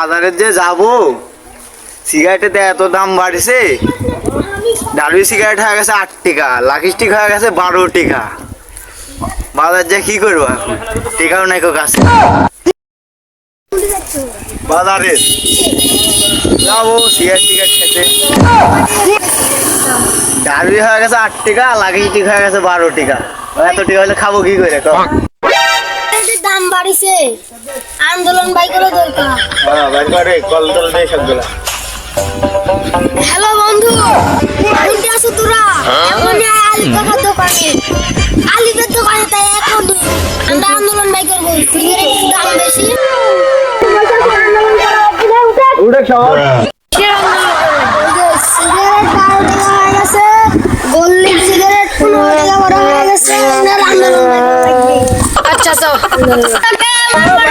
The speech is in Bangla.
বাজারে যে যাব সিগারেটের এত দাম বাড়ছে। ডালবি সিগারেট হয়ে গেছে আট টাকা লাকি স্টিক হয়ে গেছে বারো টাকা। বাজার যে কি করব এখন? টিকাও নাই কো কাছে। বাজারে যাব সিগারেট টিগারেট খেতে। ডালবি হয়ে গেছে আট টাকা লাকি স্টিক হয়ে গেছে বারো টাকা। এত টাকা হলে খাব কি করে বাড়িছে আন্দোলন বাই করে দরকার। হ্যাঁ করে কল সবগুলা হ্যালো বন্ধু কোনটি আছো তোরা? আয় দোকানে। দোকানে তাই এখনই আমরা আন্দোলন বাই করব দাম বেশি। হয়ে হয়ে। আচ্ছা Bye.